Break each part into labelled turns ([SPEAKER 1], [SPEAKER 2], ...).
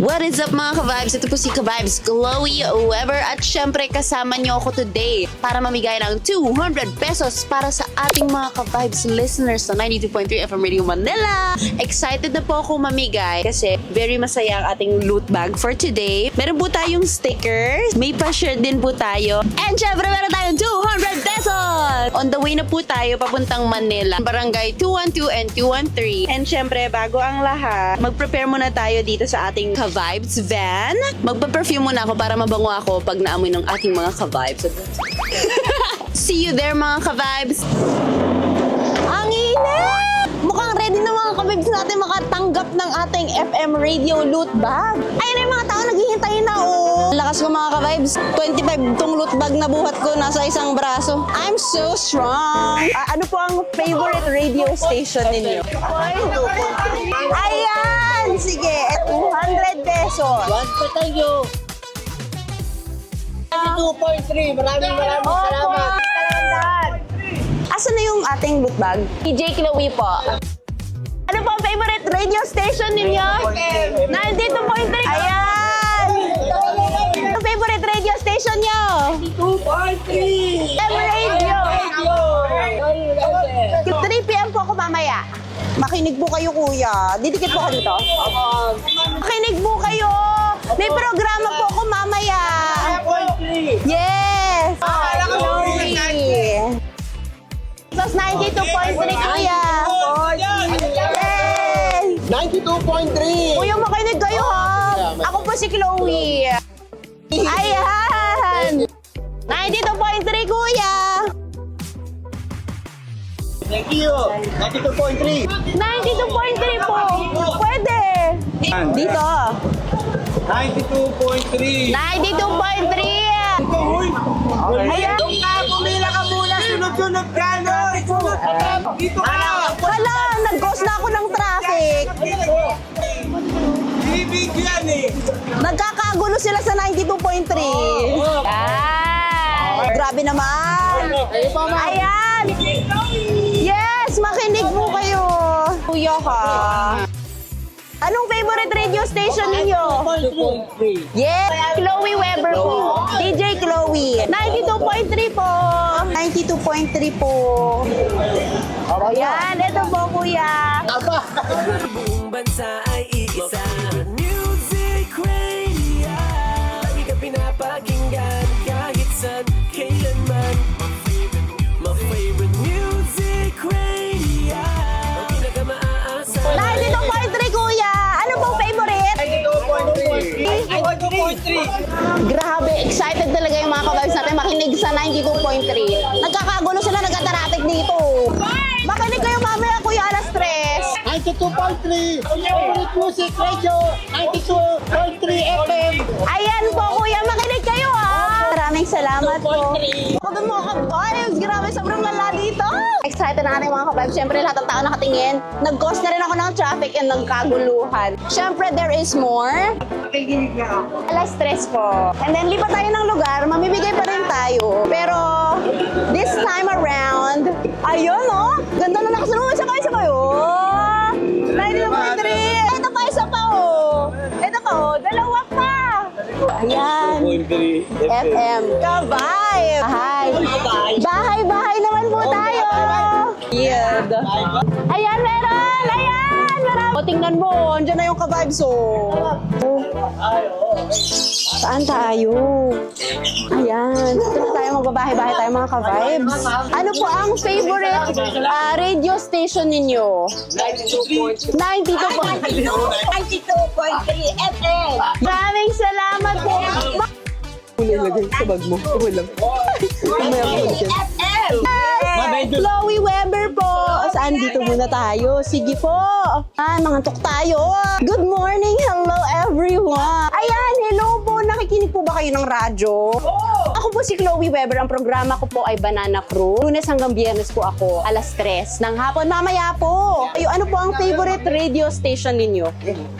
[SPEAKER 1] What is up mga ka-vibes? Ito po si ka-vibes Chloe Weber at syempre kasama niyo ako today para mamigay ng 200 pesos para sa ating mga ka-vibes listeners sa 92.3 FM Radio Manila. Excited na po ako mamigay kasi very masaya ang ating loot bag for today. Meron po tayong stickers, may pa-share din po tayo, and syempre meron tayong 200 pesos! On the way na po tayo papuntang Manila, Barangay 212 and 213. And syempre, bago ang lahat, mag-prepare muna tayo dito sa ating ka-vibes van. Magpa-perfume muna ako para mabango ako pag naamoy ng ating mga ka-vibes. See you there mga ka-vibes! Ang init! Mukhang ready na mga kabibs natin makatanggap ng ating FM radio loot bag. Ayun na yung mga tao naghihintay na oh. Lakas ko mga kabibs. 25 tong loot bag na buhat ko nasa isang braso. I'm so strong. Ah, ano po ang favorite radio station ninyo? Ayan! Sige, 200 pesos.
[SPEAKER 2] One pa tayo. 2.3. Maraming maraming salamat.
[SPEAKER 1] Asan na yung ating loot bag? DJ Chloe po. Ano po ang favorite radio station ninyo? 92.3. Ayan! Station nyo?
[SPEAKER 2] 2.3.
[SPEAKER 1] M Radio. 3 p.m. po ako mamaya. Makinig po kayo, kuya. Didikit po ako dito. Makinig po kayo. May programa po ako mamaya.
[SPEAKER 2] 2.3.
[SPEAKER 1] Yes! Chloe. Sos 92.3, kuya. Yes!
[SPEAKER 2] 92.3.
[SPEAKER 1] Kuya, makinig kayo, ha? Ako po si Chloe.
[SPEAKER 2] Thank you. 92.3.
[SPEAKER 1] 92.3 po. Pwede. Dito.
[SPEAKER 2] 92.3.
[SPEAKER 1] 92.3. Ayan.
[SPEAKER 2] Doon ka, pumila ka muna. Sunod-sunod ka, no? Sunod ka. Dito ka.
[SPEAKER 1] Hala, nag-ghost na ako ng traffic.
[SPEAKER 2] Bibig yan eh.
[SPEAKER 1] Nagkakagulo sila sa 92.3. Ay, grabe naman. Ayan. Yes, makinig po kayo. Kuya ka. Anong favorite radio station ninyo?
[SPEAKER 2] 2.3.
[SPEAKER 1] Yes, Chloe Weber po. DJ Chloe. 92.3 po. 92.3 po. Ayan, ito po kuya.
[SPEAKER 3] buong bansa ay iisa
[SPEAKER 1] Grabe, excited talaga yung mga kababs natin makinig sa 92.3. Nagkakagulo sila nagka-traffic dito. Makinig kayo mamaya kuya alas 3.
[SPEAKER 2] 92.3. Favorite music radio. 92.3
[SPEAKER 1] salamat po. Ako dun mga kababs, grabe sobrang lala dito. Excited na ating mga kababs. Siyempre lahat ng tao nakatingin. Nag-cause na rin ako ng traffic and ng kaguluhan. Siyempre there is more. Alas stress po. And then lipat tayo ng lugar, mamimigay pa rin tayo. Pero this time around, ayun Ayan. FM. Kabay. Bahay. Bahay, bahay naman po tayo. Weird. Ayan, meron. Ayan, meron. O, tingnan mo. Andiyan na yung ka-vibes, oh. Saan tayo? Ayan. Dito na tayo magbabahay-bahay tayo mga ka-vibes. Ano po ang favorite ah, radio station ninyo? 92 po.
[SPEAKER 2] 92.3 FM.
[SPEAKER 1] Po. Yes! Chloe Weber po. Saan dito muna tayo? Sige po. Ah, nangantok tayo. Good morning. Hello everyone. Ayan, hello po. Nakikinig po ba kayo ng radyo? Ako po si Chloe Weber. Ang programa ko po ay Banana Crew. Lunes hanggang biyernes po ako. Alas 3 ng hapon. Mamaya po. Ayo, ano po ang favorite radio station ninyo?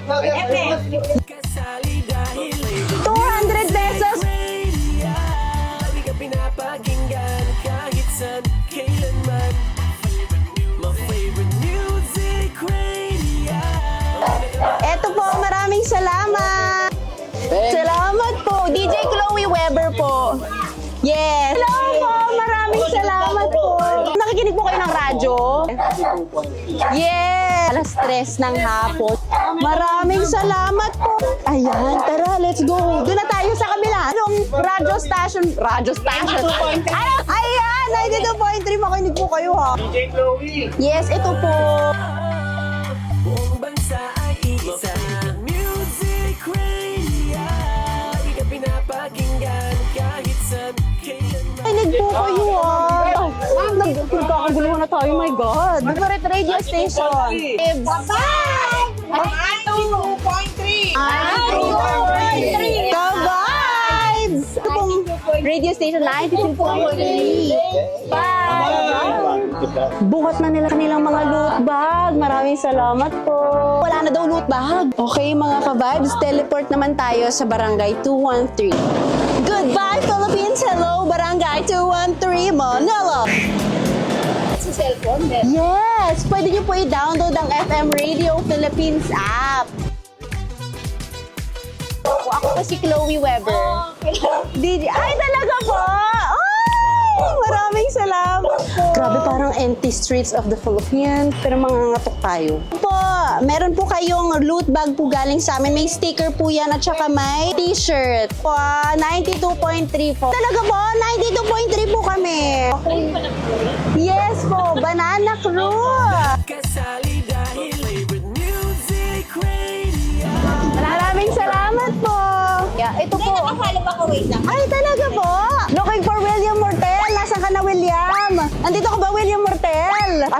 [SPEAKER 3] Kasali
[SPEAKER 1] po? Yes! Alas tres ng hapon. Maraming salamat po. Ayan, tara, let's go. Doon na tayo sa kabila. Anong radio station? Radio station? Ano? Ayan, 92.3. Makinig po kayo ha.
[SPEAKER 2] DJ Chloe.
[SPEAKER 1] Yes, ito po.
[SPEAKER 3] Buong bansa ay iisa Music Radio Lagi ka pinapakinggan Kahit saan
[SPEAKER 1] Makinig po kayo nagkakaguluhan na tayo, my God. Favorite radio station.
[SPEAKER 2] Bye-bye!
[SPEAKER 1] Ka-vibes! Ito pong radio station 92.3. Buhat na nila kanilang mga loot bag. Maraming salamat po. Wala na daw loot bag. Okay mga ka-vibes, teleport naman tayo sa Barangay 213. Goodbye Philippines! Hello Barangay 213 Manila!
[SPEAKER 4] Sa cellphone,
[SPEAKER 1] Yes! Pwede nyo po i-download ang FM Radio Philippines app. Ako po si Chloe Weber. DJ, ay talaga po! Salamat po. Grabe, parang empty streets of the Philippines. Pero mangangatok tayo. Po, meron po kayong loot bag po galing sa amin. May sticker po yan at saka may t-shirt. Po, 92.3 po. Talaga po, 92.3 po kami. Yes po, Banana Crew.
[SPEAKER 3] Kasali dahil favorite Music Radio
[SPEAKER 1] Maraming salamat po. Yeah, ito po.
[SPEAKER 4] Nakakala ba ko, wait lang?
[SPEAKER 1] Ay, talaga po? Looking for William Mortel.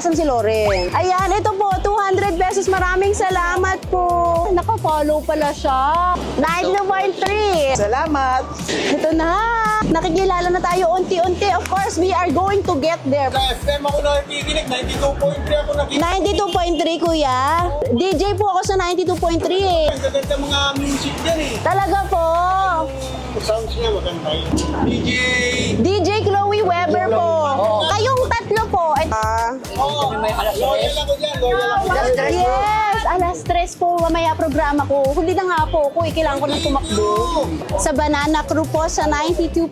[SPEAKER 1] Asan si Loren? Ayan, ito po, 200 pesos. Maraming salamat po. Naka-follow pala siya. 92.3.
[SPEAKER 2] Salamat!
[SPEAKER 1] Ito na. Nakikilala na tayo unti-unti. Of course, we are going to get there.
[SPEAKER 2] Sa FM ako nakikinig, 92.3 ako nakikinig.
[SPEAKER 1] 92.3, kuya. DJ po ako sa 92.3 eh.
[SPEAKER 2] Ang gaganda mga music dyan eh.
[SPEAKER 1] Talaga po.
[SPEAKER 2] Sounds niya maganda yun. DJ!
[SPEAKER 1] DJ Chloe Weber po. Kayong tatlo po. Ah.
[SPEAKER 2] Loyal ako dyan.
[SPEAKER 1] Yes! Alas stress po mamaya programa ko. Huli na nga po ako. eh, Kailangan ko nang tumakbo. Sa Banana Crew po sa 92.3.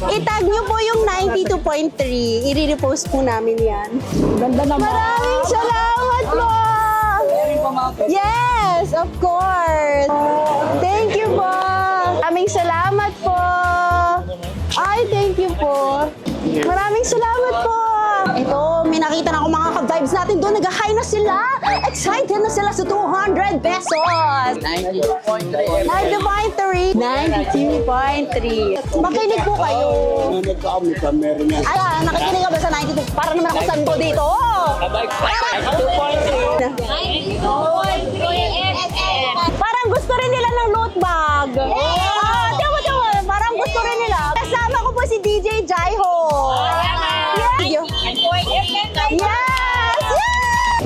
[SPEAKER 1] Itag nyo po yung 92.3. I-repost po namin yan. Ganda naman. Maraming salamat po! Yes, of course. Thank you po. Maraming salamat po. Ay, thank you po. Maraming salamat po. Nakita na ako mga ka-vibes natin doon. Nag-high na sila. Excited na sila sa 200 pesos. 92.3. 92.3. 92.3. Makinig po kayo.
[SPEAKER 2] Nagkakami ka, meron yan.
[SPEAKER 1] Ay, ah, nakikinig ka ba sa 92? Para naman ako sando dito. Parang gusto rin nila ng loot bag. Ah,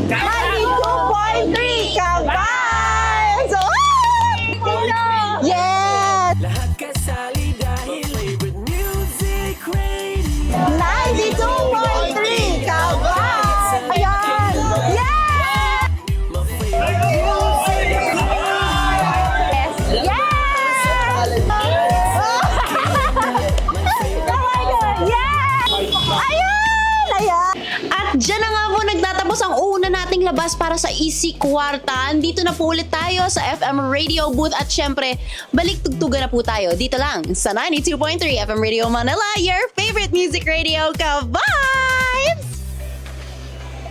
[SPEAKER 1] 92.3 kabayan! So, yes!
[SPEAKER 3] Music Radio
[SPEAKER 1] 92.3 kabayan! Ayan! Yes! Yes! Yes! Oh my God! Yes! Ayun! Ayan!
[SPEAKER 4] At na nga po nagtatapos ang una nating labas para sa Easy Kwarta. Dito na po ulit tayo sa FM Radio booth at syempre, balik tugtugan na po tayo dito lang sa 92.3 FM Radio Manila, your favorite music radio. Ka-bye!